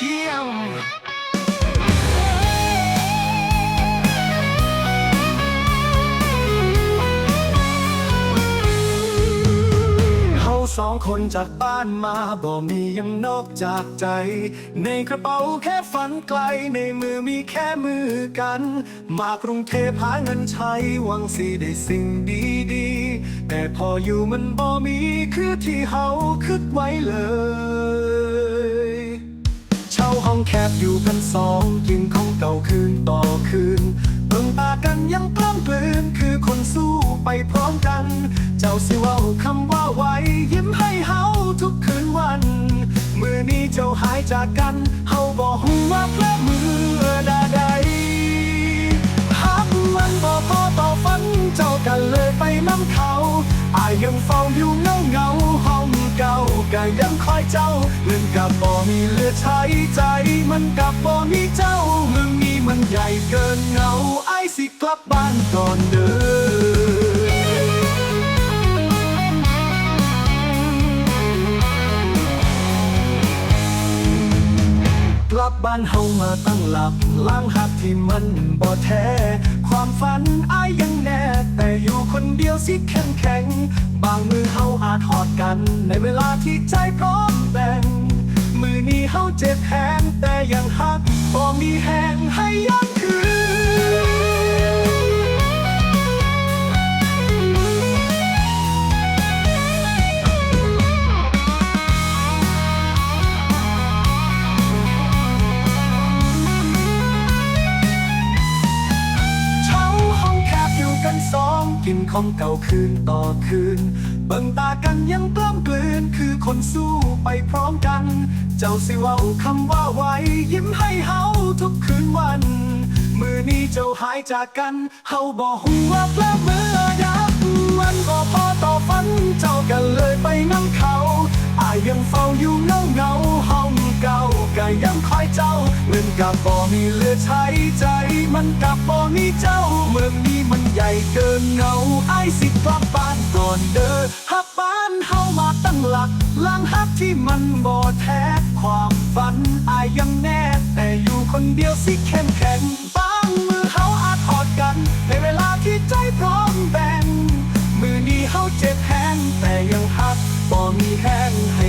เที่ยงเขาสองคนจากบ้านมาบ่มียังนอกจากใจ ในกระเป๋าแค่ฝันไกล ในมือมีแค่มือกัน มากรุงเทพหาเงินใช้หวังสิได้สิ่งดีๆ แต่พออยู่มันบ่มีคือที่เฮาคิดไว้เลย แคบอยู่กันสองกินของเก่าคืนต่อคืนเบิ่งตากันยังกล้ำกลืนคือคนสู้ไปพร้อมกัน เจ้าสิว่าคำว่าไว้ยิ้มให้เฮาทุกคืนวัน มือนี้เจ้าหายจากกันเฮาบอกหูว่าเพลอมือดาใดหักมันบ่พอต่อฝันเจ้ากันเลยไปน้ำเขาอายยังเฝ้าอยู่เงาเงา ก่าก็ยังคอยเจ้าเงินกับบ่มีเหลือใช้ใจ มันกับบ่มีเจ้าเมืองนี้มันใหญ่เกินเงาไอ้สิกลับบ้านก่อนเด้อกลับบ้านเฮามาตั้งหลักล้างหักที่มันบ่แท้ ความฝันอายยังแน่ แต่อยู่คนเดียวสิแข็งแข็งางมือเฮาอาจหอดกัน ในเวลาที่ใจพร้อมแบ่ง มือนี้เฮาเจ็บแหงแต่ยังหักบ่มีแหงให้ย้ กินของเก่าคืนต่อคืน เบิ่งตากันยังกล้ำกลืนคือคนสู้ไปพร้อมกัน เจ้าสิเว่าคำว่าไว้ ยิ้มให้เฮาทุกคืนวัน มือนี้เจ้าหายจากกัน เฮาบอกหูว่าเพลอมือดับมันก็พอต่อฝัน เจ้ากันเลยไปน้ำเขาอายยังเฝ้าอยู่เงินกับบ่มีเลือใช้ใจ มันกับบ่มีเจ้าเมืองนี้มันใหญ่เกินเงาไอ้สิกลับบ้านก่อนเด้อฮักบ้านเฮามาตั้งหลักล้างฮักที่มันบ่แท้ความฝันอายยังแน่ แต่อยู่คนเดียวสิเข้มแข็งบางมือเฮาอาจถอดกัน ในเวลาที่ใจพร้อมแบ่งมือนี้เฮาเจ็บแห้งแต่ยังฮักบ่มีแห้งให้